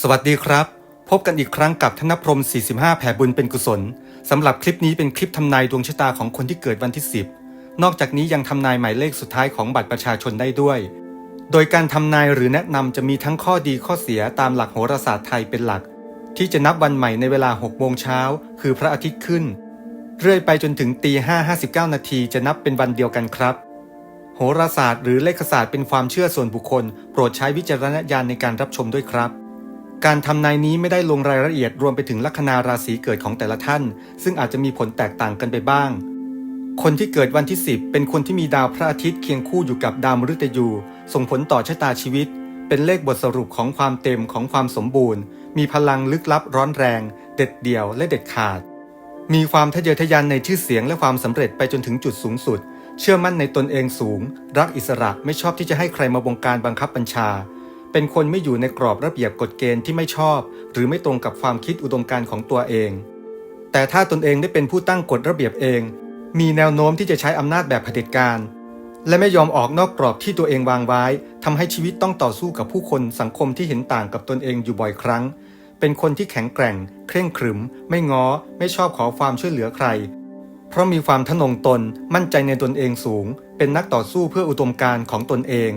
สวัสดีครับ พบกันอีกครั้งกับธนพรหม45 แผ่บุญเป็นกุศลสำหรับคลิปนี้เป็นคลิปทำนายดวงชะตาของคนที่เกิดวันที่ 10 นอกจากนี้ยังทำนายหมายเลขสุดท้ายของบัตรประชาชนได้ด้วย โดยการทำนายหรือแนะนำจะมีทั้งข้อดีข้อเสียตามหลักโหราศาสตร์ไทยเป็นหลัก ที่จะนับวันใหม่ในเวลา 6 โมงเช้า คือพระอาทิตย์ขึ้น เรื่อยไปจนถึงตี5 59 นาทีจะนับเป็นวันเดียวกันครับโหราศาสตร์หรือเลขศาสตร์เป็นความเชื่อส่วนบุคคล โปรดใช้วิจารณญาณในการรับชมด้วยครับ การทำนายนี้ไม่ได้ลงรายละเอียดรวมไปถึงลัคนาราศีเกิดของแต่ละท่าน ซึ่งอาจจะมีผลแตกต่างกันไปบ้าง คนที่เกิดวันที่ 10 เป็นคนที่มีดาวพระอาทิตย์เคียงคู่อยู่กับดาวมฤตยู ส่งผลต่อชะตาชีวิต เป็นเลขบทสรุปของความเต็มของความสมบูรณ์ มีพลังลึกลับร้อนแรง เด็ดเดี่ยวและเด็ดขาด มีความทะเยอทะยานในชื่อเสียงและความสำเร็จไปจนถึงจุดสูงสุด เชื่อมั่นในตนเองสูง รักอิสระไม่ชอบที่จะให้ใครมาบงการบังคับบัญชา เป็นคนไม่อยู่ในกรอบระเบียบกฎเกณฑ์ที่ไม่ชอบ หรือไม่ตรงกับความคิดอุดมการณ์ของตัวเอง แต่ถ้าตนเองได้เป็นผู้ตั้งกฎระเบียบเอง มีแนวโน้มที่จะใช้อำนาจแบบเผด็จการและไม่ยอมออกนอกกรอบที่ตัวเองวางไว้ทำให้ชีวิตต้องต่อสู้กับผู้คนสังคมที่เห็นต่างกับตนเองอยู่บ่อยครั้ง เป็นคนที่แข็งแกร่ง เคร่งขรึม ไม่ง้อ ไม่ชอบขอความช่วยเหลือใคร เพราะมีความทะนงตน มั่นใจในตนเองสูง เป็นนักต่อสู้เพื่ออุดมการณ์ของตนเอง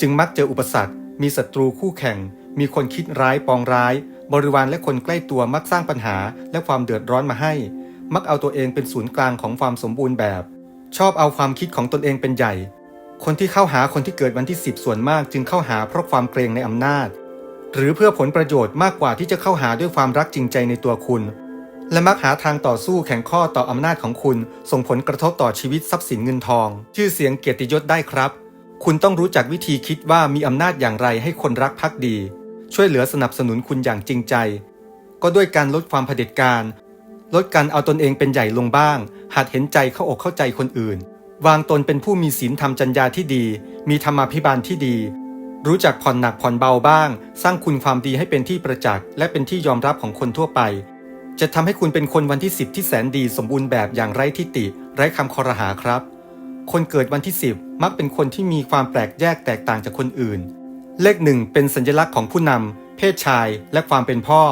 จึงมักเจออุปสรรค มีศัตรูคู่แข่ง มีคนคิดร้ายปองร้าย บริวารและคนใกล้ตัวมักสร้างปัญหาและความเดือดร้อนมาให้ มักเอาตัวเองเป็นศูนย์กลางของความสมบูรณ์แบบ ชอบเอาความคิดของตนเองเป็นใหญ่ คนที่เข้าหาคนที่เกิดวันที่ 10 ส่วนมากจึงเข้าหาเพราะความเกรงในอำนาจ หรือเพื่อผลประโยชน์มากกว่าที่จะเข้าหาด้วยความรักจริงใจในตัวคุณ และมักหาทางต่อสู้แข่งข้อต่ออำนาจของคุณ ส่งผลกระทบต่อชีวิตทรัพย์สินเงินทอง ชื่อเสียงเกียรติยศได้ครับ คุณต้องรู้จักวิธีคิดว่ามีอำนาจอย่างไรให้คนรักภักดี ช่วยเหลือสนับสนุนคุณอย่างจริงใจ ก็ด้วยการลดความเผด็จการ ลดการเอาตนเองเป็นใหญ่ลงบ้าง หัดเห็นใจเข้าอกเข้าใจคนอื่น วางตนเป็นผู้มีศีลธรรมจัญญาที่ดี มีธรรมาภิบาลที่ดี รู้จักผ่อนหนักผ่อนเบาบ้าง สร้างคุณความดีให้เป็นที่ประจักษ์และเป็นที่ยอมรับของคนทั่วไป จะทำให้คุณเป็นคนวันที่10ที่แสนดีสมบูรณ์แบบอย่างไร้ทิฏฐิไร้คำคอรหาครับ คนเกิดวันที่ 10 มักเป็นคนที่มีความแปลกแยกแตกต่างจากคนอื่น เลขหนึ่งเป็นสัญลักษณ์ของผู้นำเพศชาย และความเป็นพ่อ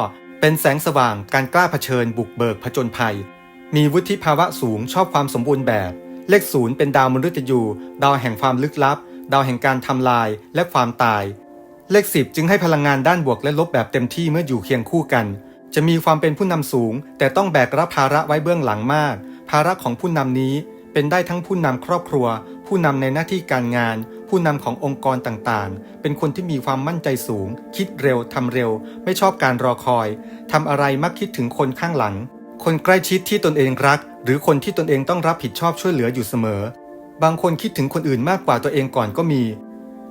เป็นแสงสว่าง การกล้าเผชิญ บุกเบิกผจญภัย มีวุฒิภาวะสูงชอบความสมบูรณ์แบบ เลขศูนย์เป็นดาวมฤตยูดาวแห่งความลึกลับ ดาวแห่งการทำลายและความตาย เลขสิบจึงให้พลังงานด้านบวกและลบแบบเต็มที่เมื่ออยู่เคียงคู่กัน จะมีความเป็นผู้นำสูง แต่ต้องแบกรับภาระไว้เบื้องหลังมาก ภาระของผู้นำนี้ เป็นได้ทั้งผู้นำครอบครัว ผู้นำในหน้าที่การงาน ผู้นำขององค์กรต่างๆ เป็นคนที่มีความมั่นใจสูง คิดเร็วทำเร็ว ไม่ชอบการรอคอยทำอะไรมักคิดถึงคนข้างหลัง คนใกล้ชิดที่ตนเองรัก หรือคนที่ตนเองต้องรับผิดชอบช่วยเหลืออยู่เสมอ บางคนคิดถึงคนอื่นมากกว่าตัวเองก่อนก็มี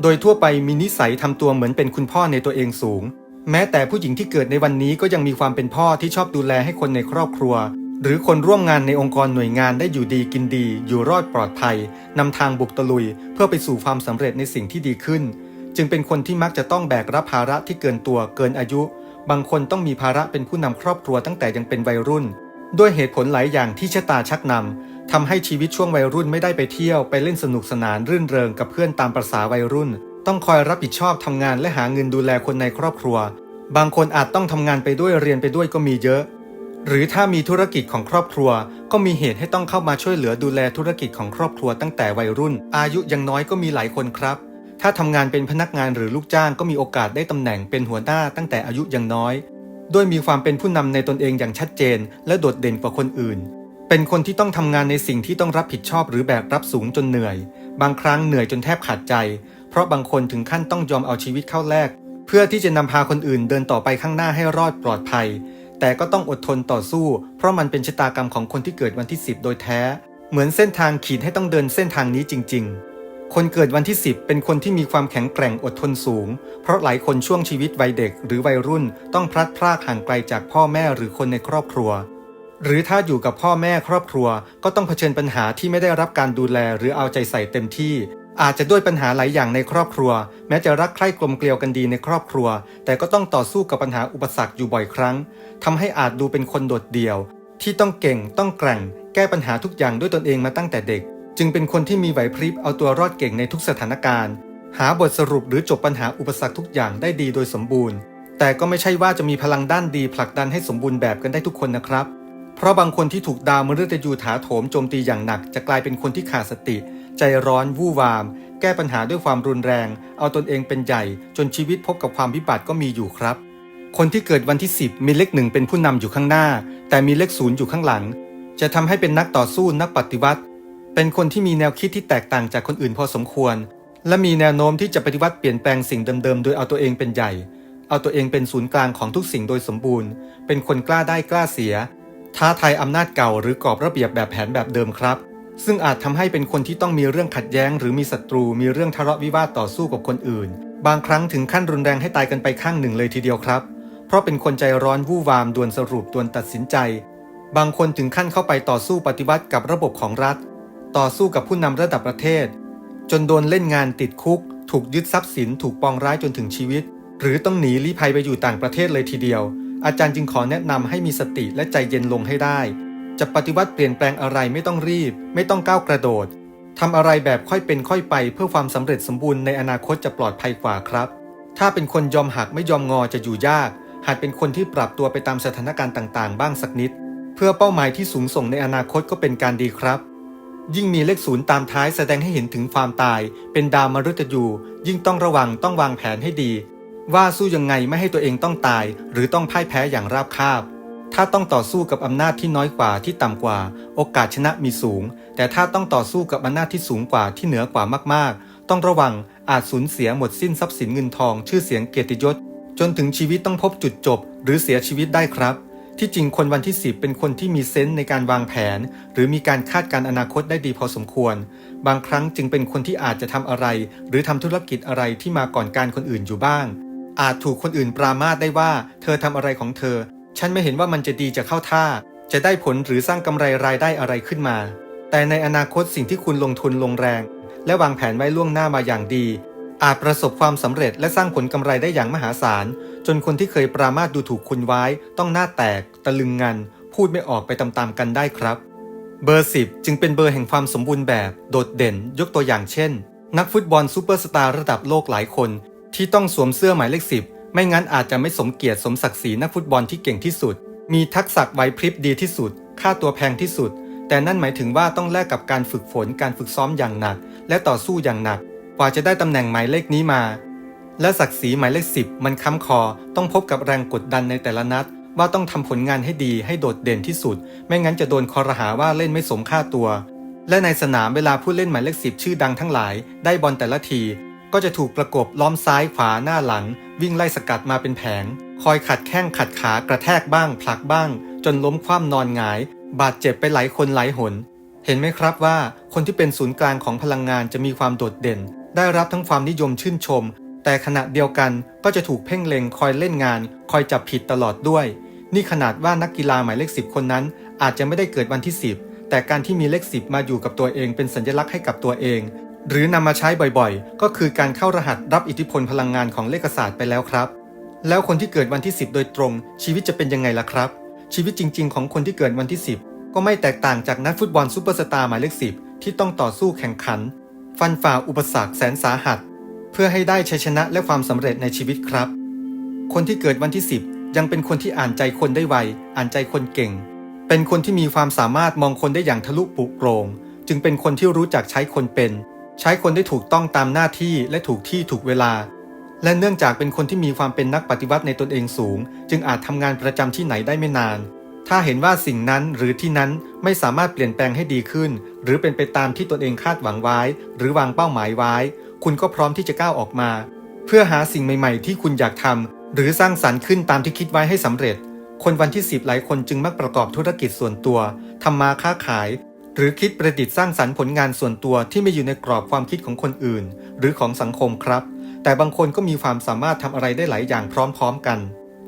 โดยทั่วไปมีนิสัยทำตัวเหมือนเป็นคุณพ่อในตัวเองสูง แม้แต่ผู้หญิงที่เกิดในวันนี้ก็ยังมีความเป็นพ่อที่ชอบดูแลให้คนในครอบครัว หรือคนร่วมงานในองค์กรหน่วยงานได้อยู่ดีกินดี อยู่รอดปลอดภัยนำทางบุกตะลุย เพื่อไปสู่ความสำเร็จในสิ่งที่ดีขึ้น จึงเป็นคนที่มักจะต้องแบกรับภาระที่เกินตัวเกินอายุ บางคนต้องมีภาระเป็นผู้นำครอบครัวตั้งแต่ยังเป็นวัยรุ่น ด้วยเหตุผลหลายอย่างที่ชะตาชักนำทำให้ชีวิตช่วงวัยรุ่นไม่ได้ไปเที่ยว ไปเล่นสนุกสนานรื่นเริงกับเพื่อนตามประษาวัยรุ่น ต้องคอยรับผิดชอบทำงานและหาเงินดูแลคนในครอบครัว บางคนอาจต้องทำงานไปด้วยเรียนไปด้วยก็มีเยอะ หรือถ้ามีธุรกิจของครอบครัว ก็มีเหตุให้ต้องเข้ามาช่วยเหลือดูแลธุรกิจของครอบครัวตั้งแต่วัยรุ่น อายุยังน้อยก็มีหลายคนครับ ถ้าทำงานเป็นพนักงานหรือลูกจ้างก็มีโอกาสได้ตำแหน่งเป็นหัวหน้าตั้งแต่อายุยังน้อยด้วยมีความเป็นผู้นำในตนเองอย่างชัดเจน และโดดเด่นกว่าคนอื่น เป็นคนที่ต้องทำงานในสิ่งที่ต้องรับผิดชอบหรือแบกรับสูงจนเหนื่อย บางครั้งเหนื่อยจนแทบขาดใจ เพราะบางคนถึงขั้นต้องยอมเอาชีวิตเข้าแลกเพื่อที่จะนำพาคนอื่นเดินต่อไปข้างหน้าให้รอดปลอดภัย แต่ก็ต้องอดทนต่อสู้ เพราะมันเป็นชะตากรรมของคนที่เกิดวันที่ 10 โดยแท้ เหมือนเส้นทางขีดให้ต้องเดินเส้นทางนี้จริง ๆ คนเกิดวันที่ 10 เป็นคนที่มีความแข็งแกร่งอดทนสูง เพราะหลายคนช่วงชีวิตวัยเด็ก หรือวัยรุ่นต้องพลัดพรากห่างไกลจากพ่อแม่หรือคนในครอบครัว หรือถ้าอยู่กับพ่อแม่ครอบครัว ก็ต้องเผชิญปัญหาที่ไม่ได้รับการดูแลหรือเอาใจใส่เต็มที่ อาจจะด้วยปัญหาหลายอย่างในครอบครัว แม้จะรักใคร่กลมเกลียวกันดีในครอบครัว แต่ก็ต้องต่อสู้กับปัญหาอุปสรรคอยู่บ่อยครั้งทำให้อาจดูเป็นคนโดดเดี่ยว ที่ต้องเก่งต้องแกร่ง แก้ปัญหาทุกอย่างด้วยตนเองมาตั้งแต่เด็ก จึงเป็นคนที่มีไหวพริบเอาตัวรอดเก่งในทุกสถานการณ์ หาบทสรุปหรือจบปัญหาอุปสรรคทุกอย่างได้ดีโดยสมบูรณ์ แต่ก็ไม่ใช่ว่าจะมีพลังด้านดีผลักดันให้สมบูรณ์แบบกันได้ทุกคนนะครับ เพราะบางคนที่ถูกดาวมฤตยูถาโถมโจมตีอย่างหนักจะกลายเป็นคนที่ขาดสติ ใจร้อนวู่วาม แก้ปัญหาด้วยความรุนแรง เอาตนเองเป็นใหญ่ จนชีวิตพบกับความวิบัติก็มีอยู่ครับ คนที่เกิดวันที่ 10 มีเลขหนึ่งเป็นผู้นำอยู่ข้างหน้า แต่มีเลขศูนย์อยู่ข้างหลัง จะทำให้เป็นนักต่อสู้นักปฏิวัติ เป็นคนที่มีแนวคิดที่แตกต่างจากคนอื่นพอสมควร และมีแนวโน้มที่จะปฏิวัติเปลี่ยนแปลงสิ่งเดิมๆโดยเอาตัวเองเป็นใหญ่ เอาตัวเองเป็นศูนย์กลางของทุกสิ่งโดยสมบูรณ์ เป็นคนกล้าได้กล้าเสีย ท้าทายอำนาจเก่าหรือกรอบระเบียบแบบแผนแบบเดิมครับ ซึ่งอาจทำให้เป็นคนที่ต้องมีเรื่องขัดแย้ง หรือมีศัตรูมีเรื่องทะเลาะวิวาทต่อสู้กับคนอื่น บางครั้งถึงขั้นรุนแรงให้ตายกันไปข้างหนึ่งเลยทีเดียวครับ เพราะเป็นคนใจร้อนวู่วามด่วนสรุปด่วนตัดสินใจ บางคนถึงขั้นเข้าไปต่อสู้ปฏิวัติกับระบบของรัฐ ต่อสู้กับผู้นำระดับประเทศ จนโดนเล่นงานติดคุก ถูกยึดทรัพย์สินถูกปองร้ายจนถึงชีวิต หรือต้องหนีลี้ภัยไปอยู่ต่างประเทศเลยทีเดียว อาจารย์จึงขอแนะนำให้มีสติและใจเย็นลงให้ได้ จะปฏิวัติเปลี่ยนแปลงอะไรไม่ต้องรีบ ไม่ต้องก้าวกระโดดทำอะไรแบบค่อยเป็นค่อยไป เพื่อความสำเร็จสมบูรณ์ในอนาคตจะปลอดภัยกว่าครับ ถ้าเป็นคนยอมหักไม่ยอมงอจะอยู่ยาก หากเป็นคนที่ปรับตัวไปตามสถานการณ์ต่างๆ บ้างสักนิด เพื่อเป้าหมายที่สูงส่งในอนาคตก็เป็นการดีครับ ยิ่งมีเลขศูนย์ตามท้ายแสดงให้เห็นถึงความตาย เป็นดาวมฤตยูยิ่งต้องระวังต้องวางแผนให้ดี ว่าสู้ยังไงไม่ให้ตัวเองต้องตาย หรือต้องพ่ายแพ้อย่างราบคาบ ถ้าต้องต่อสู้กับอำนาจที่น้อยกว่าที่ต่ำกว่า โอกาสชนะมีสูง แต่ถ้าต้องต่อสู้กับอำนาจที่สูงกว่าที่เหนือกว่ามากๆ ต้องระวังอาจสูญเสียหมดสิ้นทรัพย์สินเงินทอง ชื่อเสียงเกียรติยศ จนถึงชีวิตต้องพบจุดจบ หรือเสียชีวิตได้ครับ ที่จริงคนวันที่ 10 เป็นคนที่มีเซนส์ในการวางแผน หรือมีการคาดการณ์อนาคตได้ดีพอสมควร บางครั้งจึงเป็นคนที่อาจจะทำอะไร หรือทำธุรกิจอะไรที่มาก่อนการคนอื่นอยู่บ้างอาจถูกคนอื่นปรามาสได้ว่า เธอทำอะไรของเธอ ฉันไม่เห็นว่ามันจะดีจะเข้าท่า จะได้ผลหรือสร้างกำไรรายได้อะไรขึ้นมา แต่ในอนาคตสิ่งที่คุณลงทุนลงแรง และวางแผนไว้ล่วงหน้ามาอย่างดี อาจประสบความสำเร็จและสร้างผลกำไรได้อย่างมหาศาล จนคนที่เคยปรามาสดูถูกคุณไว้ ต้องหน้าแตก ตะลึงงัน พูดไม่ออกไปตามๆกันได้ครับ เบอร์ 10 จึงเป็นเบอร์แห่งความสมบูรณ์แบบ โดดเด่น ยกตัวอย่างเช่น นักฟุตบอลซูเปอร์สตาร์ระดับโลกหลายคน ที่ต้องสวมเสื้อหมายเลข10 ไม่งั้นอาจจะไม่สมเกียรติสมศักดิ์ศรีนักฟุตบอลที่เก่งที่สุด มีทักษะไหวพริบดีที่สุด ค่าตัวแพงที่สุด แต่นั่นหมายถึงว่าต้องแลกกับการฝึกฝนการฝึกซ้อมอย่างหนัก และต่อสู้อย่างหนัก กว่าจะได้ตำแหน่งหมายเลขนี้มา และศักดิ์ศรีหมายเลขสิบมันค้ำคอ ต้องพบกับแรงกดดันในแต่ละนัด ว่าต้องทำผลงานให้ดีให้โดดเด่นที่สุด ไม่งั้นจะโดนคอรหาว่าเล่นไม่สมค่าตัว และในสนามเวลาผู้เล่นหมายเลขสิบชื่อดังทั้งหลาย ได้บอลแต่ละที ก็จะถูกประกบล้อมซ้ายขวาหน้าหลัง วิ่งไล่สกัดมาเป็นแผง คอยขัดแข้งขัดขากระแทกบ้าง ผลักบ้าง จนล้มคว่ำนอนหงาย บาดเจ็บไปหลายคนหลายหน เห็นไหมครับว่าคนที่เป็นศูนย์กลางของพลังงานจะมีความโดดเด่น ได้รับทั้งความนิยมชื่นชม แต่ขณะเดียวกันก็จะถูกเพ่งเล็งคอยเล่นงาน คอยจับผิดตลอดด้วย นี่ขนาดว่านักกีฬาหมายเลขสิบคนนั้น อาจจะไม่ได้เกิดวันที่ 10 แต่การที่มีเลขสิบมาอยู่กับตัวเองเป็นสัญลักษณ์ให้กับตัวเอง หรือนำมาใช้บ่อยๆ ก็คือการเข้ารหัสรับอิทธิพลพลังงานของเลขศาสตร์ไปแล้วครับ แล้วคนที่เกิดวันที่ 10 โดยตรง ชีวิตจะเป็นยังไงล่ะครับ ชีวิตจริง ๆ ของคนที่เกิดวันที่ 10 ก็ไม่แตกต่างจากนักฟุตบอลซูเปอร์สตาร์หมายเลขสิบที่ต้องต่อสู้แข่งขัน ฟันฝ่าอุปสรรคแสนสาหัส เพื่อให้ได้ชัยชนะและความสำเร็จในชีวิตครับ คนที่เกิดวันที่ 10 ยังเป็นคนที่อ่านใจคนได้ไว อ่านใจคนเก่ง เป็นคนที่มีความสามารถมองคนได้อย่างทะลุปลุโปรง จึงเป็นคนที่รู้จักใช้คนเป็น ใช้คนได้ถูกต้องตามหน้าที่และถูกที่ถูกเวลา และเนื่องจากเป็นคนที่มีความเป็นนักปฏิวัติในตนเองสูง จึงอาจทำงานประจำที่ไหนได้ไม่นาน ถ้าเห็นว่าสิ่งนั้นหรือที่นั้นไม่สามารถเปลี่ยนแปลงให้ดีขึ้น หรือเป็นไปตามที่ตนเองคาดหวังไว้ หรือวางเป้าหมายไว้ คุณก็พร้อมที่จะก้าวออกมา เพื่อหาสิ่งใหม่ ๆ ที่คุณอยากทำหรือสร้างสรรค์ขึ้นตามที่คิดไว้ให้สำเร็จคนวันที่10หลายคนจึงมักประกอบธุรกิจส่วนตัวทำมาค้าขาย หรือคิดประดิษฐ์สร้างสรรค์ผลงานส่วนตัวที่ไม่อยู่ในกรอบความคิดของคนอื่น หรือของสังคมครับ แต่บางคนก็มีความสามารถทำอะไรได้หลายอย่างพร้อมๆกัน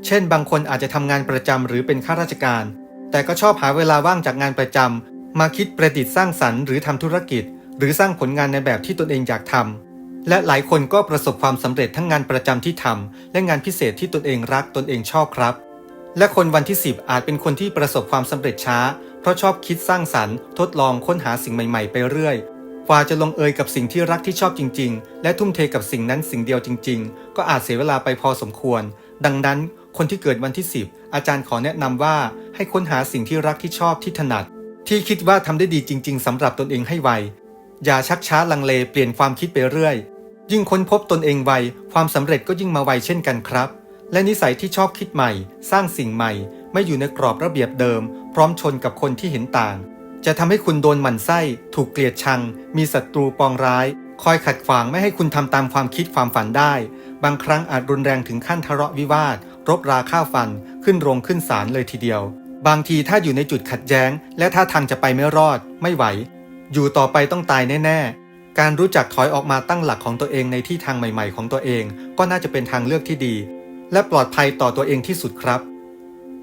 เช่น บางคนอาจจะทำงานประจำหรือเป็นข้าราชการ แต่ก็ชอบหาเวลาว่างจากงานประจำมาคิดประดิษฐ์สร้างสรรค์หรือทำธุรกิจ หรือสร้างผลงานในแบบที่ตนเองอยากทำและหลายคนก็ประสบความสำเร็จทั้งงานประจำที่ทำและงานพิเศษที่ตนเองรักตนเองชอบครับ และคนวันที่ 10 อาจเป็นคนที่ประสบความสำเร็จช้า ราะชอบคิดสร้างสรรค์ทดลองค้นหาสิ่งใหม่ๆไปเรื่อยกว่าจะลงเอยกับสิ่งที่รักที่ชอบจริง ๆ และทุ่มเทกับสิ่งนั้นสิ่งเดียวจริง ๆ ก็อาจเสียเวลาไปพอสมควร ดังนั้นคนที่เกิดวันที่ 10 อาจารย์ขอแนะนำว่าให้ค้นหาสิ่งที่รักที่ชอบที่ถนัด ที่คิดว่าทำได้ดีจริง ๆสำหรับตนเองให้ไว อย่าชักช้าลังเลเปลี่ยนความคิดไปเรื่อย ยิ่งค้นพบตนเองไว ความสำเร็จก็ยิ่งมาไวเช่นกันครับ และนิสัยที่ชอบคิดใหม่ สร้างสิ่งใหม่ ไม่อยู่ในกรอบระเบียบเดิม พร้อมชนกับคนที่เห็นต่าง จะทำให้คุณโดนหมั่นไส้ ถูกเกลียดชัง มีศัตรูปองร้าย คอยขัดขวางไม่ให้คุณทำตามความคิดความฝันได้ บางครั้งอาจรุนแรงถึงขั้นทะเลาะวิวาท รบราฆ่าฟัน ขึ้นโรงขึ้นศาลเลยทีเดียว บางทีถ้าอยู่ในจุดขัดแย้ง และถ้าทางจะไปไม่รอด ไม่ไหว อยู่ต่อไปต้องตายแน่ๆการรู้จักถอยออกมาตั้งหลักของตัวเองในที่ทางใหม่ ๆ ของตัวเอง ก็น่าจะเป็นทางเลือกที่ดี และปลอดภัยต่อตัวเองที่สุดครับ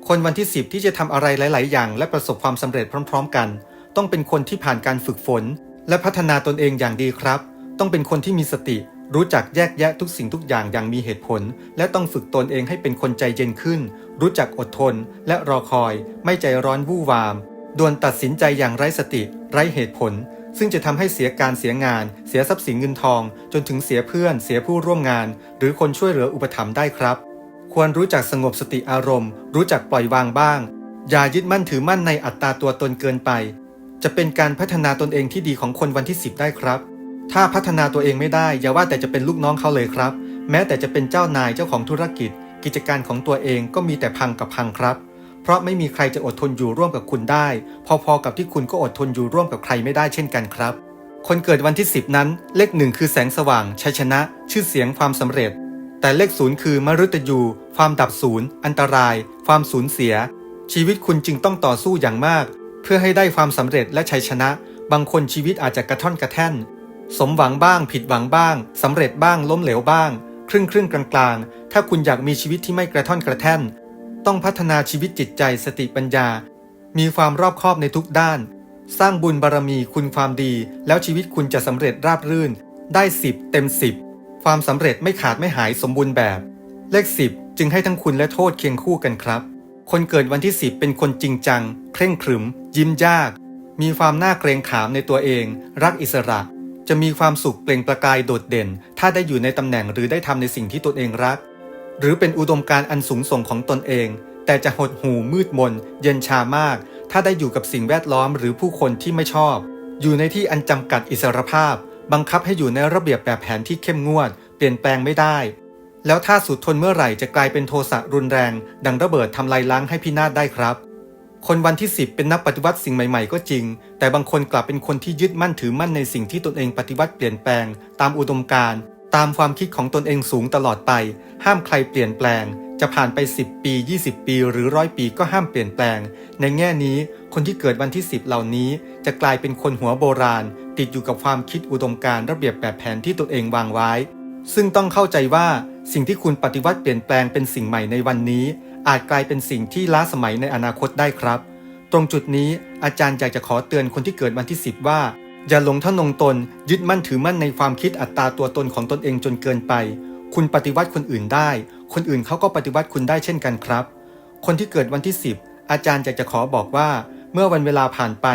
คนวันที่ 10 ที่จะทำอะไรหลาย ๆ อย่าง และประสบความสำเร็จพร้อม ๆ กัน ต้องเป็นคนที่ผ่านการฝึกฝน และพัฒนาตนเองอย่างดีครับ ต้องเป็นคนที่มีสติ รู้จักแยกแยะทุกสิ่งทุกอย่างอย่างมีเหตุผล และต้องฝึกตนเองให้เป็นคนใจเย็นขึ้น รู้จักอดทน และรอคอย ไม่ใจร้อนวู่วามด่วนตัดสินใจอย่างไร้สติ ไร้เหตุผล ซึ่งจะทำให้เสียการเสียงาน เสียทรัพย์สินเงินทอง จนถึงเสียเพื่อน เสียผู้ร่วมงาน หรือคนช่วยเหลืออุปถัมภ์ได้ครับ ควรรู้จักสงบสติอารมณ์ รู้จักปล่อยวางบ้าง อย่ายึดมั่นถือมั่นในอัตตาตัวตนเกินไป จะเป็นการพัฒนาตนเองที่ดีของคนวันที่ 10 ได้ครับ ถ้าพัฒนาตัวเองไม่ได้อย่าว่าแต่จะเป็นลูกน้องเขาเลยครับ แม้แต่จะเป็นเจ้านายเจ้าของธุรกิจ กิจการของตัวเองก็มีแต่พังกับพังครับ เพราะไม่มีใครจะอดทนอยู่ร่วมกับคุณได้ พอๆกับที่คุณก็อดทนอยู่ร่วมกับใครไม่ได้เช่นกันครับ คนเกิดวันที่ 10 นั้น เลขหนึ่งคือแสงสว่างชัยชนะ ชื่อเสียงความสำเร็จ แต่เลขศูนย์คือมฤตยู ความดับศูนย์ อันตราย ความสูญเสีย ชีวิตคุณจึงต้องต่อสู้อย่างมาก เพื่อให้ได้ความสำเร็จและชัยชนะ บางคนชีวิตอาจจะกระท่อนกระแท่น สมหวังบ้าง ผิดหวังบ้างสำเร็จบ้างล้มเหลวบ้าง ครึ่งครึ่งกลางกลางถ้าคุณอยากมีชีวิตที่ไม่กระท่อนกระแท่น ต้องพัฒนาชีวิตจิตใจสติปัญญา มีความรอบคอบในทุกด้าน สร้างบุญบารมีคุณความดี แล้วชีวิตคุณจะสำเร็จราบรื่น ได้10เต็ม10 ความสำเร็จไม่ขาดไม่หายสมบูรณ์แบบ เลข 10 จึงให้ทั้งคุณและโทษเคียงคู่กันครับ คนเกิดวันที่ 10 เป็นคนจริงจัง เคร่งครึม ยิ้มยาก มีความน่าเกรงขามในตัวเอง รักอิสระ จะมีความสุขเปล่งประกายโดดเด่น ถ้าได้อยู่ในตำแหน่งหรือได้ทำในสิ่งที่ตนเองรัก หรือเป็นอุดมการณ์อันสูงส่งของตนเอง แต่จะหดหู่มืดมน เย็นชามาก ถ้าได้อยู่กับสิ่งแวดล้อมหรือผู้คนที่ไม่ชอบ อยู่ในที่อันจำกัดอิสรภาพ บังคับให้อยู่ในระเบียบแบบแผนที่เข้มงวด เปลี่ยนแปลงไม่ได้ แล้วถ้าสุดทนเมื่อไหร่จะกลายเป็นโทสะรุนแรง ดังระเบิดทำลายล้างให้พินาศได้ครับ คนวันที่ 10 เป็นนักปฏิวัติสิ่งใหม่ๆ ก็จริง แต่บางคนกลับเป็นคนที่ยึดมั่นถือมั่นในสิ่งที่ตนเองปฏิวัติเปลี่ยนแปลง ตามอุดมการณ์ตามความคิดของตนเองสูงตลอดไป ห้ามใครเปลี่ยนแปลง จะผ่านไป 10 ปี 20 ปีหรือร้อยปีก็ห้ามเปลี่ยนแปลง ในแง่นี้ คนที่เกิดวันที่ 10 เหล่านี้ จะกลายเป็นคนหัวโบราณ ติดอยู่กับความคิดอุดมการระเบียบแบบแผนที่ตนเองวางไว้ ซึ่งต้องเข้าใจว่าสิ่งที่คุณปฏิวัติเปลี่ยนแปลงเป็นสิ่งใหม่ในวันนี้ อาจกลายเป็นสิ่งที่ล้าสมัยในอนาคตได้ครับ ตรงจุดนี้อาจารย์อยากจะขอเตือนคนที่เกิดวันที่ 10 ว่า อย่าหลงท่านงตน ยึดมั่นถือมั่นในความคิดอัตตาตัวตนของตนเองจนเกินไป คุณปฏิวัติคนอื่นได้ คนอื่นเขาก็ปฏิวัติคุณได้เช่นกันครับ คนที่เกิดวันที่ 10 อาจารย์อยากจะขอบอกว่า เมื่อวันเวลาผ่านไป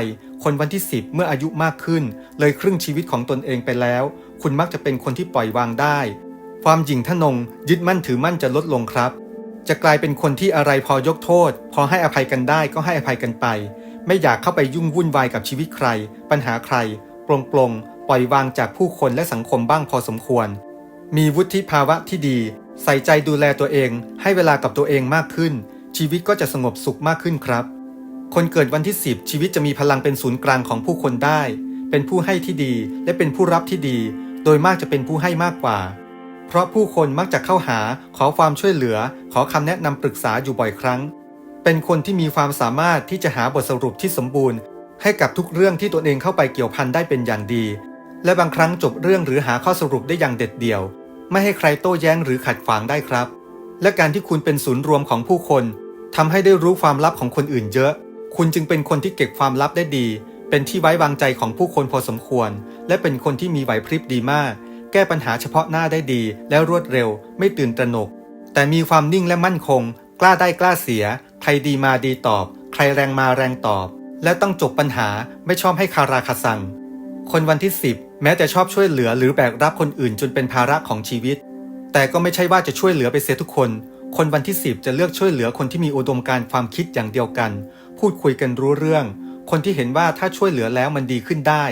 คนวันที่ 10 เมื่ออายุมากขึ้น เลยครึ่งชีวิตของตนเองไปแล้ว คุณมักจะเป็นคนที่ปล่อยวางได้ ความหยิ่งทะนง ยึดมั่นถือมั่นจะลดลงครับ จะกลายเป็นคนที่อะไรพอยกโทษ พอให้อภัยกันได้ก็ให้อภัยกันไป ไม่อยากเข้าไปยุ่งวุ่นวายกับชีวิตใคร ปัญหาใครปลงปลงปล่อยวางจากผู้คนและสังคมบ้างพอสมควร มีวุฒิภาวะที่ดี ใส่ใจดูแลตัวเอง ให้เวลากับตัวเองมากขึ้น ชีวิตก็จะสงบสุขมากขึ้นครับ คนเกิดวันที่ 10 ชีวิตจะมีพลังเป็นศูนย์กลางของผู้คนได้ เป็นผู้ให้ที่ดีและเป็นผู้รับที่ดี โดยมากจะเป็นผู้ให้มากกว่า เพราะผู้คนมักจะเข้าหาขอความช่วยเหลือ ขอคำแนะนำปรึกษาอยู่บ่อยครั้ง เป็นคนที่มีความสามารถที่จะหาบทสรุปที่สมบูรณ์ ให้กับทุกเรื่องที่ตนเองเข้าไปเกี่ยวพันได้เป็นอย่างดี และบางครั้งจบเรื่องหรือหาข้อสรุปได้อย่างเด็ดเดี่ยว ไม่ให้ใครโต้แย้งหรือขัดขวางได้ครับ และการที่คุณเป็นศูนย์รวมของผู้คนทำให้ได้รู้ความลับของคนอื่นเยอะ คุณจึงเป็นคนที่เก็บความลับได้ดี เป็นที่ไว้วางใจของผู้คนพอสมควร และเป็นคนที่มีไหวพริบดีมาก แก้ปัญหาเฉพาะหน้าได้ดี และรวดเร็ว ไม่ตื่นตระหนก แต่มีความนิ่งและมั่นคง กล้าได้กล้าเสีย ใครดีมาดีตอบ ใครแรงมาแรงตอบ และต้องจบปัญหาไม่ชอบให้คาราคาซัง คนวันที่ 10 แม้จะชอบช่วยเหลือหรือแบกรับคนอื่นจนเป็นภาระของชีวิต แต่ก็ไม่ใช่ว่าจะช่วยเหลือไปเสียทุกคน คนวันที่ 10 จะเลือกช่วยเหลือคนที่มีอุดมการณ์ความคิดอย่างเดียวกัน พูดคุยกันรู้เรื่อง คนที่เห็นว่าถ้าช่วยเหลือแล้วมันดีขึ้นได้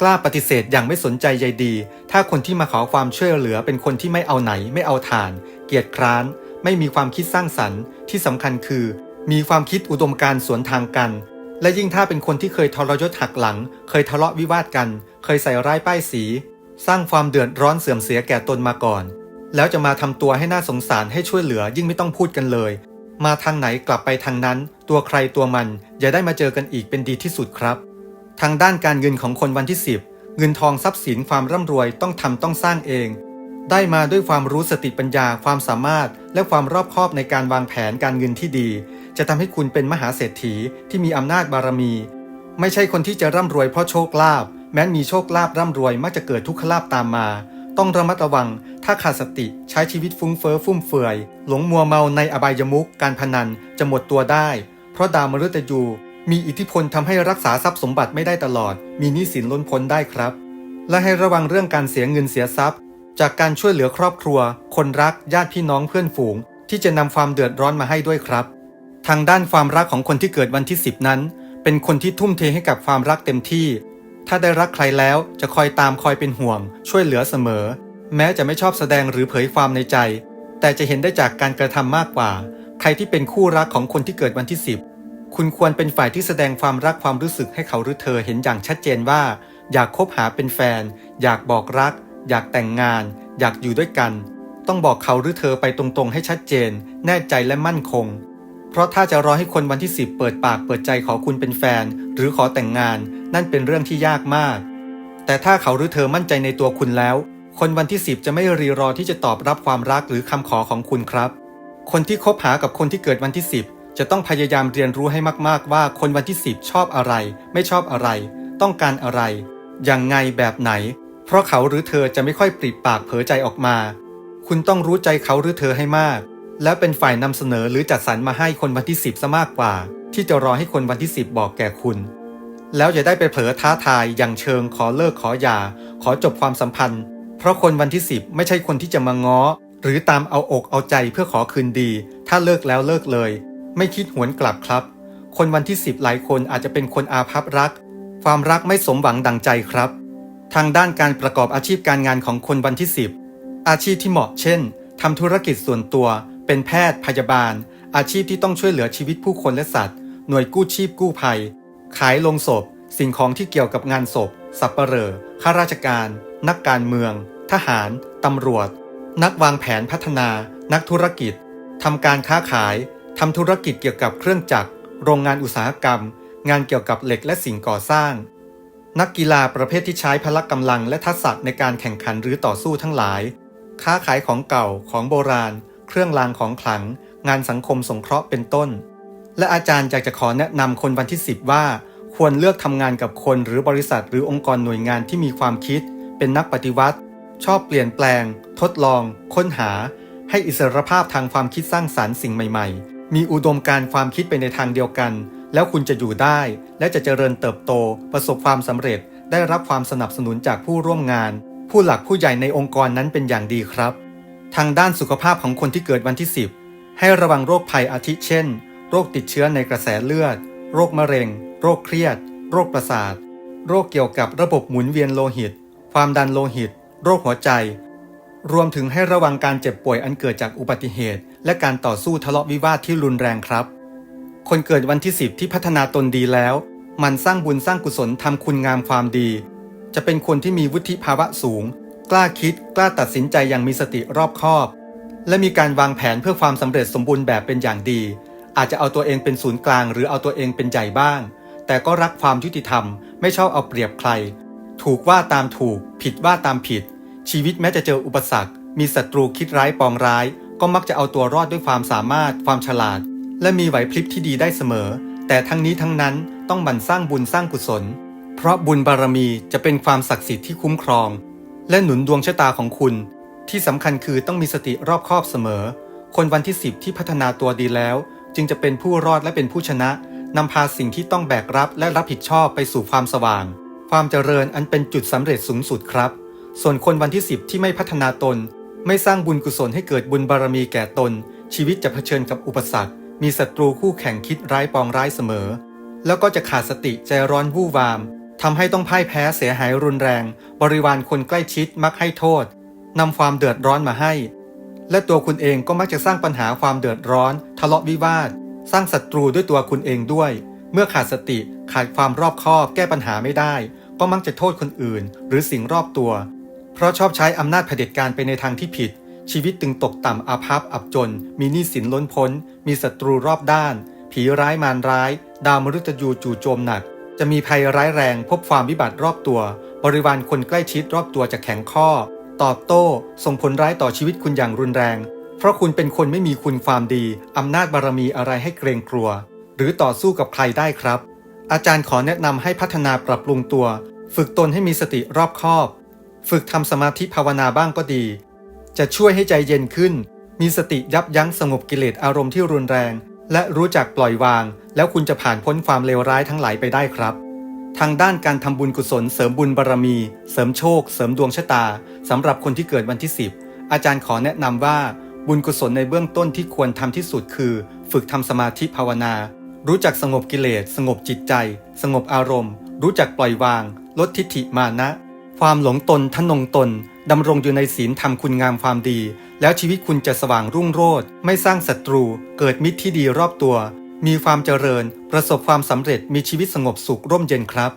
กล้าปฏิเสธอย่างไม่สนใจใยดี ถ้าคนที่มาขอความช่วยเหลือเป็นคนที่ไม่เอาไหน ไม่เอาฐาน เกียจคร้าน ไม่มีความคิดสร้างสรรค์ที่สำคัญคือ มีความคิดอุดมการณ์สวนทางกัน และยิ่งถ้าเป็นคนที่เคยทรยศหักหลัง เคยทะเลาะวิวาทกัน เคยใส่ร้ายป้ายสี สร้างความเดือดร้อนเสื่อมเสียแก่ตนมาก่อนแล้วจะมาทำตัวให้น่าสงสารให้ช่วยเหลือยิ่งไม่ต้องพูดกันเลย มาทางไหนกลับไปทางนั้น ตัวใครตัวมันอย่าได้มาเจอกันอีกเป็นดีที่สุดครับ ทางด้านการเงินของคนวันที่ 10 เงินทองทรัพย์สินความร่ำรวยต้องทำต้องสร้างเอง ได้มาด้วยความรู้สติปัญญาความสามารถ และความรอบคอบในการวางแผนการเงินที่ดี จะทำให้คุณเป็นมหาเศรษฐีที่มีอำนาจบารมี ไม่ใช่คนที่จะร่ำรวยเพราะโชคลาภแม้นมีโชคลาภร่ำรวยมักจะเกิดทุกขลาภตามมา ต้องระมัดระวัง ถ้าขาดสติใช้ชีวิตฟุ้งเฟ้อฟุ่มเฟือย หลงมัวเมาในอบายมุขการพนันจะหมดตัวได้ เพราะดาวมฤตยู มีอิทธิพลทำให้รักษาทรัพย์สมบัติไม่ได้ตลอด มีหนี้สินล้นพ้นได้ครับ และให้ระวังเรื่องการเสียเงินเสียทรัพย์ จากการช่วยเหลือครอบครัว คนรักญาติพี่น้องเพื่อนฝูง ที่จะนำความเดือดร้อนมาให้ด้วยครับ ทางด้านความรักของคนที่เกิดวันที่ 10 นั้น เป็นคนที่ทุ่มเทให้กับความรักเต็มที่ ถ้าได้รักใครแล้วจะคอยตามคอยเป็นห่วง ช่วยเหลือเสมอ แม้จะไม่ชอบแสดงหรือเผยความในใจ แต่จะเห็นได้จากการกระทำมากกว่า ใครที่เป็นคู่รักของคนที่เกิดวันที่ 10 คุณควรเป็นฝ่ายที่แสดงความรักความรู้สึกให้เขาหรือเธอเห็นอย่างชัดเจนว่า อยากคบหาเป็นแฟน อยากบอกรัก อยากแต่งงาน อยากอยู่ด้วยกัน ต้องบอกเขาหรือเธอไปตรงๆ ให้ชัดเจน แน่ใจและมั่นคง เพราะถ้าจะรอให้คนวันที่ 10 เปิดปากเปิดใจขอคุณเป็นแฟน หรือขอแต่งงาน นั่นเป็นเรื่องที่ยากมาก แต่ถ้าเขาหรือเธอมั่นใจในตัวคุณแล้ว คนวันที่ 10 จะไม่รีรอที่จะตอบรับความรักหรือคำขอของคุณครับ คนที่คบหากับคนที่เกิดวันที่ 10 จะต้องพยายามเรียนรู้ให้มากๆว่าคนวันที่ 10 ชอบอะไร ไม่ชอบอะไร ต้องการอะไร อย่างไงแบบไหน เพราะเขาหรือเธอจะไม่ค่อยปริปากเผยใจออกมา คุณต้องรู้ใจเขาหรือเธอให้มาก แล้วเป็นฝ่ายนำเสนอหรือจัดสรรมาให้คนวันที่ 10ซะมากกว่า ที่จะรอให้คนวันที่ 10 บอกแก่คุณแล้วอย่าได้ไปเผลอท้าทายอย่างเชิงขอเลิกขอหย่า ขอจบความสัมพันธ์ เพราะคนวันที่ 10 ไม่ใช่คนที่จะมาง้อ หรือตามเอาอกเอาใจเพื่อขอคืนดี ถ้าเลิกแล้วเลิกเลย ไม่คิดหวนกลับครับ คนวันที่ 10 หลายคนอาจจะเป็นคนอาภัพรัก ความรักไม่สมหวังดังใจครับ ทางด้านการประกอบอาชีพการงานของคนวันที่ 10 อาชีพที่เหมาะเช่นทำธุรกิจส่วนตัว เป็นแพทย์พยาบาล อาชีพที่ต้องช่วยเหลือชีวิตผู้คนและสัตว์ หน่วยกู้ชีพกู้ภัย ขายลงศพ สิ่งของที่เกี่ยวกับงานศพ สับปเหร่อข้าราชการ นักการเมือง ทหาร ตำรวจ นักวางแผนพัฒนา นักธุรกิจ ทำการค้าขาย ทำธุรกิจเกี่ยวกับเครื่องจักร โรงงานอุตสาหกรรม งานเกี่ยวกับเหล็กและสิ่งก่อสร้าง นักกีฬาประเภทที่ใช้พละกำลังและทักษะในการแข่งขันหรือต่อสู้ทั้งหลาย ค้าขายของเก่า ของโบราณ เครื่องรางของขลัง งานสังคมสงเคราะห์เป็นต้น และอาจารย์อยากจะขอแนะนำคนวันที่ 10 ว่าควรเลือกทำงานกับคนหรือบริษัทหรือองค์กรหน่วยงานที่มีความคิด เป็นนักปฏิวัติ ชอบเปลี่ยนแปลง ทดลอง ค้นหา ให้อิสรภาพทางความคิดสร้างสารรค์สิ่งใหม่ ๆ มีอุดมการความคิดไปในทางเดียวกัน แล้วคุณจะอยู่ได้ และจะเจริญเติบโต ประสบความสำเร็จ ได้รับความสนับสนุนจากผู้ร่วมงาน ผู้หลักผู้ใหญ่ในองค์กรนั้นเป็นอย่างดีครับ ทางด้านสุขภาพของคนที่เกิดวันที่ 10 ให้ระวังโรคภัยอาทิเช่น โรคติดเชื้อในกระแสเลือด โรคมะเร็ง โรคเครียด โรคประสาทโรคเกี่ยวกับระบบหมุนเวียนโลหิต ความดันโลหิต โรคหัวใจ รวมถึงให้ระวังการเจ็บป่วยอันเกิดจากอุบัติเหตุ และการต่อสู้ทะเลาะวิวาทที่รุนแรงครับ คนเกิดวันที่ 10 ที่พัฒนาตนดีแล้ว มันสร้างบุญสร้างกุศลทำคุณงามความดี จะเป็นคนที่มีวุฒิภาวะสูง กล้าคิด กล้าตัดสินใจอย่างมีสติรอบคอบ และมีการวางแผนเพื่อความสำเร็จสมบูรณ์แบบเป็นอย่างดี อาจจะเอาตัวเองเป็นศูนย์กลาง หรือเอาตัวเองเป็นใหญ่บ้าง แต่ก็รักความยุติธรรม ไม่ชอบเอาเปรียบใคร ถูกว่าตามถูก ผิดว่าตามผิด ชีวิตแม้จะเจออุปสรรค มีศัตรูคิดร้ายปองร้าย ก็มักจะเอาตัวรอดด้วยความสามารถ ความฉลาด และมีไหวพริบที่ดีได้เสมอ แต่ทั้งนี้ทั้งนั้นต้องหมั่นสร้างบุญสร้างกุศล เพราะบุญบารมีจะเป็นความศักดิ์สิทธิ์ที่คุ้มครอง และหนุนดวงชะตาของคุณ ที่สำคัญคือต้องมีสติรอบคอบเสมอ คนวันที่10ที่พัฒนาตัวดีแล้ว จึงจะเป็นผู้รอดและเป็นผู้ชนะนำพาสิ่งที่ต้องแบกรับและรับผิดชอบไปสู่ความสว่าง ความเจริญอันเป็นจุดสำเร็จสูงสุดครับ ส่วนคนวันที่ 10 ที่ไม่พัฒนาตน ไม่สร้างบุญกุศลให้เกิดบุญบารมีแก่ตน ชีวิตจะเผชิญกับอุปสรรค มีศัตรูคู่แข่งคิดร้ายปองร้ายเสมอ แล้วก็จะขาดสติใจร้อนวู่วามทำให้ต้องพ่ายแพ้เสียหายรุนแรง บริวารคนใกล้ชิดมักให้โทษนำความเดือดร้อนมาให้ และตัวคุณเองก็มักจะสร้างปัญหาความเดือดร้อน ทะเลาะวิวาท สร้างศัตรูด้วยตัวคุณเองด้วย เมื่อขาดสติขาดความรอบคอบแก้ปัญหาไม่ได้ ก็มักจะโทษคนอื่น หรือสิ่งรอบตัว เพราะชอบใช้อำนาจเผด็จการไปในทางที่ผิด ชีวิตตึงตกต่ำอาภัพอับจน มีหนี้สินล้นพ้น มีศัตรูรอบด้าน ผีร้ายมารร้าย ดาวมฤตยูจู่โจมหนัก จะมีภัยร้ายแรงพบความวิบัติรอบตัว บริวารคนใกล้ชิดรอบตัวจะแข็งข้อ ตอบโต้ ส่งผลร้ายต่อชีวิตคุณอย่างรุนแรง เพราะคุณเป็นคนไม่มีคุณความดีอำนาจบารมีอะไรให้เกรงกลัว หรือต่อสู้กับใครได้ครับ อาจารย์ขอแนะนำให้พัฒนาปรับปรุงตัว ฝึกตนให้มีสติรอบคอบ ฝึกทำสมาธิภาวนาบ้างก็ดี จะช่วยให้ใจเย็นขึ้น มีสติยับยั้งสงบกิเลสอารมณ์ที่รุนแรง และรู้จักปล่อยวาง แล้วคุณจะผ่านพ้นความเลวร้ายทั้งหลายไปได้ครับ ทางด้านการทำบุญกุศลเสริมบุญบารรมี เสริมโชค เสริมดวงชะตาสำหรับคนที่เกิดวันที่ 10 อาจารย์ขอแนะนำว่าบุญกุศลในเบื้องต้นที่ควรทำที่สุดคือ ฝึกทำสมาธิภาวนา รู้จักสงบกิเลส สงบจิตใจ สงบอารมณ์ รู้จักปล่อยวาง ลดทิฏฐิมานะ ความหลงตนทนงตน ดำรงอยู่ในศีลทำคุณงามความดี แล้วชีวิตคุณจะสว่างรุ่งโรจน์ไม่สร้างศัตรู เกิดมิตรที่ดีรอบตัว มีความเจริญ ประสบความสำเร็จมีชีวิตสงบสุขร่มเย็นครับ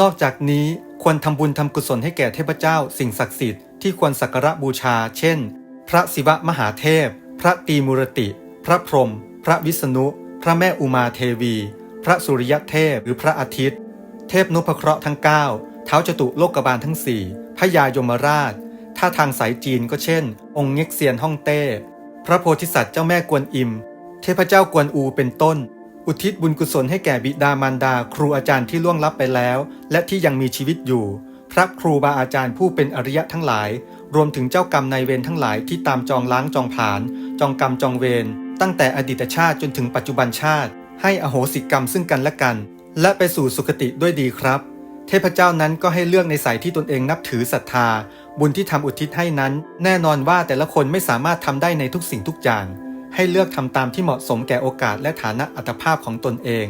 นอกจากนี้ควรทำบุญทำกุศลให้แก่เทพเจ้า สิ่งศักดิ์สิทธิ์ที่ควรสักการะบูชา เช่น พระศิวะมหาเทพ พระตีมุรติ พระพรหมพระวิษณุ พระแม่อุมาเทวี พระสุริยเทพหรือพระอาทิตย์ เทพนุพเคราะห์ทั้ง 9 เท้าจตุโลกบาลทั้ง4พญายมราช ถ้าทางสายจีนก็เช่น องค์เง็กเซียนฮ่องเต้ พระโพธิสัตว์เจ้าแม่กวนอิม เทพเจ้ากวนอูเป็นต้น อุทิศบุญกุศลให้แก่บิดามารดา ครูอาจารย์ที่ล่วงลับไปแล้ว และที่ยังมีชีวิตอยู่ พระครูบาอาจารย์ผู้เป็นอริยะทั้งหลาย รวมถึงเจ้ากรรมนายเวรทั้งหลายที่ตามจองล้างจองผลาญจองกรรมจองเวร ตั้งแต่อดีตชาติจนถึงปัจจุบันชาติ ให้อโหสิกรรมซึ่งกันและกัน และไปสู่สุคติด้วยดีครับ เทพเจ้านั้นก็ให้เลือกในสายที่ตนเองนับถือศรัทธา บุญที่ทำอุทิศให้นั้น แน่นอนว่าแต่ละคนไม่สามารถทำได้ในทุกสิ่งทุกอย่าง ให้เลือกทำตามที่เหมาะสมแก่โอกาสและฐานะอัตภาพของตนเอง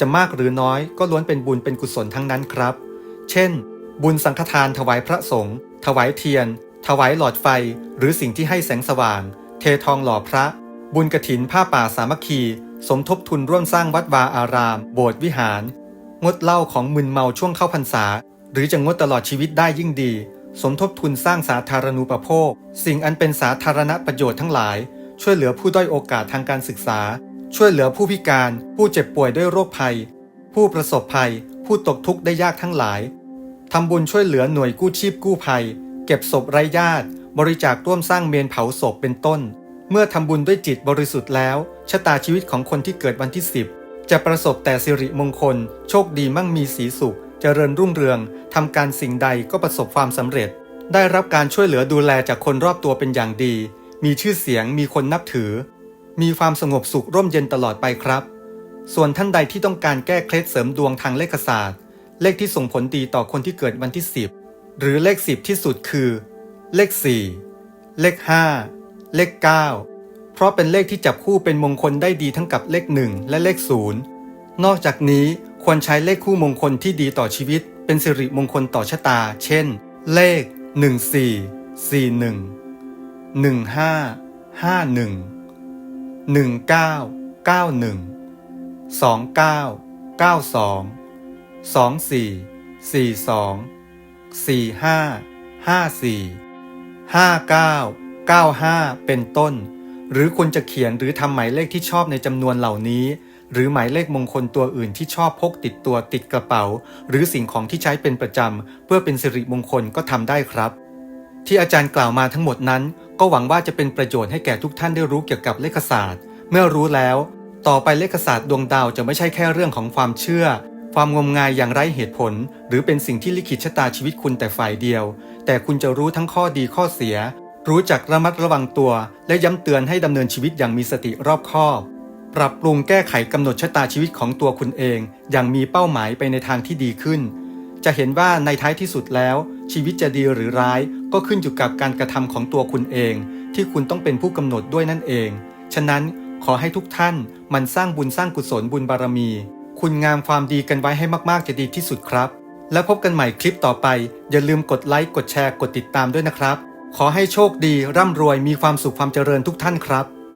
จะมากหรือน้อยก็ล้วนเป็นบุญเป็นกุศลทั้งนั้นครับ เช่น บุญสังฆทานถวายพระสงฆ์ถวายเทียน ถวายหลอดไฟ หรือสิ่งที่ให้แสงสว่าง เททองหล่อพระ บุญกระถินผ้าป่าสามัคคี สมทบทุนร่วมสร้างวัดวาอาราม โบสถ์วิหาร งดเหล้าของมึนเมาช่วงเข้าพรรษา หรือจะงดตลอดชีวิตได้ยิ่งดี สมทบทุนสร้างสาธารณูปโภค สิ่งอันเป็นสาธารณประโยชน์ทั้งหลาย ช่วยเหลือผู้ด้อยโอกาสทางการศึกษา ช่วยเหลือผู้พิการ ผู้เจ็บป่วยด้วยโรคภัย ผู้ประสบภัย ผู้ตกทุกข์ได้ยากทั้งหลายทำบุญช่วยเหลือหน่วยกู้ชีพกู้ภัย เก็บศพไร้ญาติ บริจาคร่วมสร้างเมนเผาศพเป็นต้น เมื่อทำบุญด้วยจิตบริสุทธิ์แล้ว ชะตาชีวิตของคนที่เกิดวันที่ 10 จะประสบแต่สิริมงคล โชคดีมั่งมีสีสุข เจริญรุ่งเรืองทำการสิ่งใดก็ประสบความสำเร็จ ได้รับการช่วยเหลือดูแลจากคนรอบตัวเป็นอย่างดี มีชื่อเสียงมีคนนับถือ มีความสงบสุขร่มเย็นตลอดไปครับ ส่วนท่านใดที่ต้องการแก้เคล็ดเสริมดวงทางเลขศาสตร์ เลขที่ส่งผลดีต่อคนที่เกิดวันที่ 10 หรือเลข 10 ที่สุดคือ เลข 4 เลข 5 เลข 9 เพราะเป็นเลขที่จับคู่เป็นมงคลได้ดีทั้งกับเลข 1 และเลข 0 นอกจากนี้ควรใช้เลขคู่มงคลที่ดีต่อชีวิต เป็นสิริมงคลต่อชะตา เช่น เลข 14 41 15 51 19 91 29 92 24 42 45 54 59 95 เป็นต้น หรือคุณจะเขียนหรือทำหมายเลขที่ชอบในจำนวนเหล่านี้ หรือหมายเลขมงคลตัวอื่นที่ชอบพกติดตัวติดกระเป๋า หรือสิ่งของที่ใช้เป็นประจำเพื่อเป็นสิริมงคลก็ทำได้ครับ ที่อาจารย์กล่าวมาทั้งหมดนั้น ก็หวังว่าจะเป็นประโยชน์ให้แก่ทุกท่านได้รู้เกี่ยวกับเลขศาสตร์ เมื่อรู้แล้ว ต่อไปเลขศาสตร์ดวงดาวจะไม่ใช่แค่เรื่องของความเชื่อความงมงายอย่างไร้เหตุผล หรือเป็นสิ่งที่ลิขิตชะตาชีวิตคุณแต่ฝ่ายเดียว แต่คุณจะรู้ทั้งข้อดีข้อเสีย รู้จักระมัดระวังตัว และย้ำเตือนให้ดำเนินชีวิตอย่างมีสติรอบคอบ ปรับปรุงแก้ไขกำหนดชะตาชีวิตของตัวคุณเอง อย่างมีเป้าหมายไปในทางที่ดีขึ้น จะเห็นว่าในท้ายที่สุดแล้ว ชีวิตจะดีหรือร้าย ก็ขึ้นอยู่กับการกระทำของตัวคุณเอง ที่คุณต้องเป็นผู้กำหนดด้วยนั่นเอง ฉะนั้นขอให้ทุกท่านมันสร้างบุญสร้างกุศลบุญบารมี คุณงามความดีกันไว้ให้มากๆจะดีที่สุดครับ และพบกันใหม่คลิปต่อไป อย่าลืมกดไลค์กดแชร์กดติดตามด้วยนะครับ ขอให้โชคดีร่ำรวยมีความสุขความเจริญทุกท่านครับ